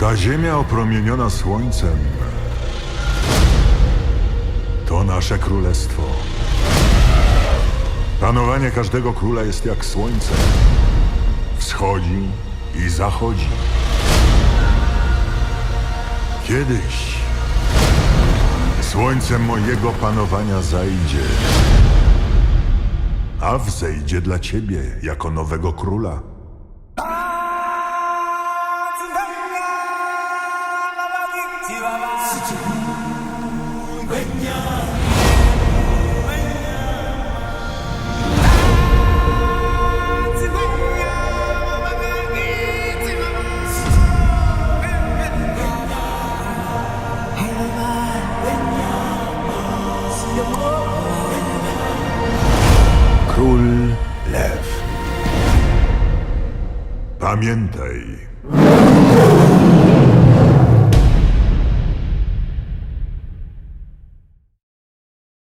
Ta ziemia opromieniona słońcem to nasze królestwo. Panowanie każdego króla jest jak słońce. Wschodzi i zachodzi. Kiedyś słońcem mojego panowania zajdzie, a wzejdzie dla ciebie jako nowego króla. Król Lew. Pamiętaj,